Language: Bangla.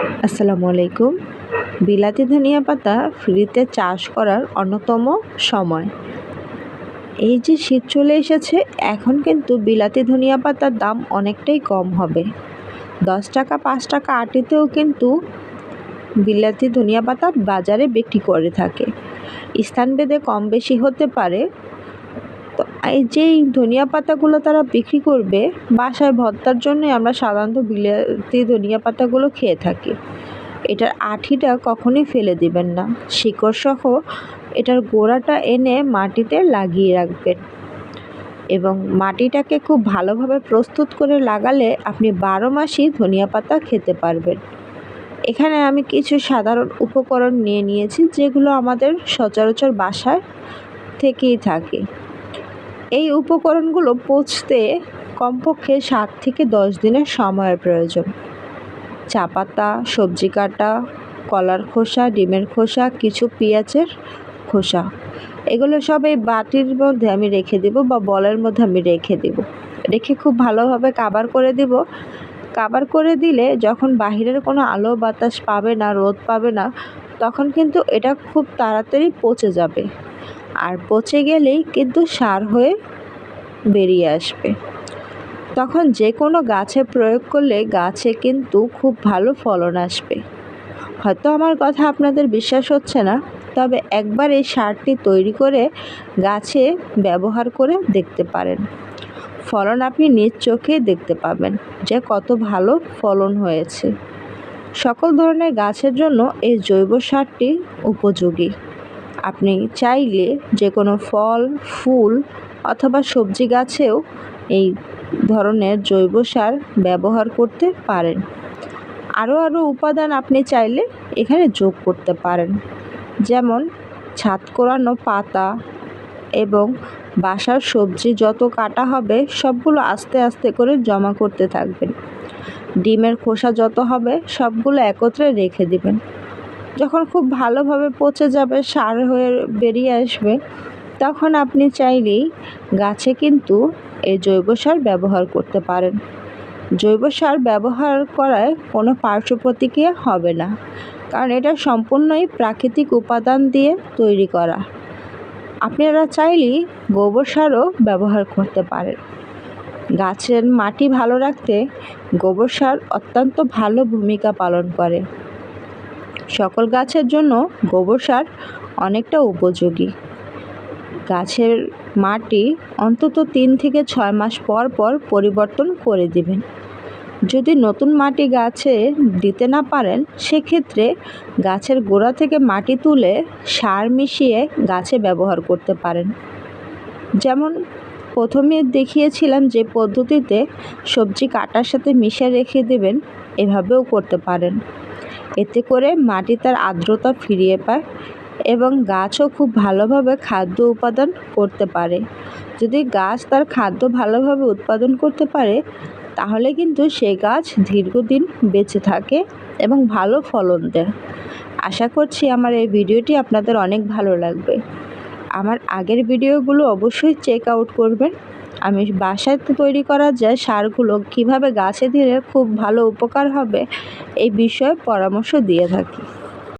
আসসালামু আলাইকুম। বিলাতি ধনিয়া পাতা ফ্রিতে চাষ করার অন্যতম সময়। এই যে শীত চলে এসেছে, এখন কিন্তু বিলাতি ধনিয়া পাতার দাম অনেকটাই কম হবে। দশ টাকা, পাঁচ টাকা আটিতেও কিন্তু বিলাতি ধনিয়া পাতা বাজারে বিক্রি করে থাকে। স্থানভেদে কম বেশি হতে পারে যেই ধনিয়া পাতাগুলো তারা বিক্রি করবে, বাসায় ভর্তার জন্য আমরা সাধারণত বিলাতি ধনিয়া পাতাগুলো খেয়ে থাকি। এটার আঠিটা কখনোই ফেলে দিবেন না। শিকড় সহ এটার গোড়াটা এনে মাটিতে লাগিয়ে রাখবেন। এবং মাটিটাকে খুব ভালোভাবে প্রস্তুত করে লাগালে আপনি বারো মাসই ধনিয়া পাতা খেতে পারবেন। এখানে আমি কিছু সাধারণ উপকরণ নিয়ে নিয়েছি, যেগুলো আমাদের সচরাচর বাসায় থেকেই থাকে। এই উপকরণগুলো পচতে কমপক্ষে সাত থেকে দশ দিনের সময়ের প্রয়োজন। চা পাতা, সবজি কাটা, কলার খোসা, ডিমের খোসা, কিছু পেঁয়াজের খোসা। এগুলো সব এই বাটির মধ্যে আমি রেখে দেব বা বলের মধ্যে আমি রেখে দেব। রেখে খুব ভালোভাবে কাবার করে দেব। কাবার করে দিলে যখন বাহিরের কোনো আলো বাতাস পাবে না, রোদ পাবে না, তখন কিন্তু এটা খুব তাড়াতাড়ি পচে যাবে। আর পচে গেলেই কিন্তু সার হয়ে বেরিয়ে আসবে। তখন যে কোনো গাছে প্রয়োগ করলে গাছে কিন্তু খুব ভালো ফলন আসবে। হয়তো আমার কথা আপনাদের বিশ্বাস হচ্ছে না, তবে একবার এই সারটি তৈরি করে গাছে ব্যবহার করে দেখতে পারেন। ফলন আপনি নিজ চোখে দেখতে পাবেন যে কত ভালো ফলন হয়েছে। সকল ধরনের গাছের জন্য এই জৈব সারটি উপযোগী। আপনি চাইলে যে কোনো ফল, ফুল অথবা সবজি গাছেও এই ধরনের জৈব সার ব্যবহার করতে পারেন। আরও আরও উপাদান আপনি চাইলে এখানে যোগ করতে পারেন। যেমন ছাদ কোরানো পাতা এবং বাসার সবজি যত কাটা হবে সবগুলো আস্তে আস্তে করে জমা করতে থাকবেন। ডিমের খোসা যত হবে সবগুলো একত্রে রেখে দিবেন। যখন খুব ভালোভাবে পচে যাবে, সার হয়ে বেরিয়ে আসবে, তখন আপনি চাইলেই গাছে কিন্তু এই জৈব সার ব্যবহার করতে পারেন। জৈব সার ব্যবহার করায় কোনো পার্শ্ব প্রতিক্রিয়া হবে না, কারণ এটা সম্পূর্ণই প্রাকৃতিক উপাদান দিয়ে তৈরি করা। আপনারা চাইলেই গোবর সারও ব্যবহার করতে পারেন। গাছের মাটি ভালো রাখতে গোবর সার অত্যন্ত ভালো ভূমিকা পালন করে। সকল গাছের জন্য গোবর সার অনেকটা উপযোগী। গাছের মাটি অন্তত তিন থেকে ছয় মাস পর পর পরিবর্তন করে দিবেন। যদি নতুন মাটি গাছে দিতে না পারেন, সেক্ষেত্রে গাছের গোড়া থেকে মাটি তুলে সার মিশিয়ে গাছে ব্যবহার করতে পারেন। যেমন, প্রথমে দেখিয়েছিলাম যে পদ্ধতিতে সবজি কাটার সাথে মিশে রেখে দেবেন, এভাবেও করতে পারেন। এতে করে মাটি তার আর্দ্রতা ফিরিয়ে পায় এবং গাছও খুব ভালোভাবে খাদ্য উপাদান করতে পারে। যদি গাছ তার খাদ্য ভালোভাবে উৎপাদন করতে পারে, তাহলে কিন্তু সে গাছ দীর্ঘদিন বেঁচে থাকে এবং ভালো ফলন দেয়। আশা করছি আমার এই ভিডিওটি আপনাদের অনেক ভালো লাগবে। আমার আগের ভিডিওগুলো অবশ্যই চেক আউট করবেন। আমি বাসায় তৈরি করা যায় সারগুলো কীভাবে গাছে দিলে খুব ভালো উপকার হবে, এই বিষয়ে পরামর্শ দিয়ে থাকি।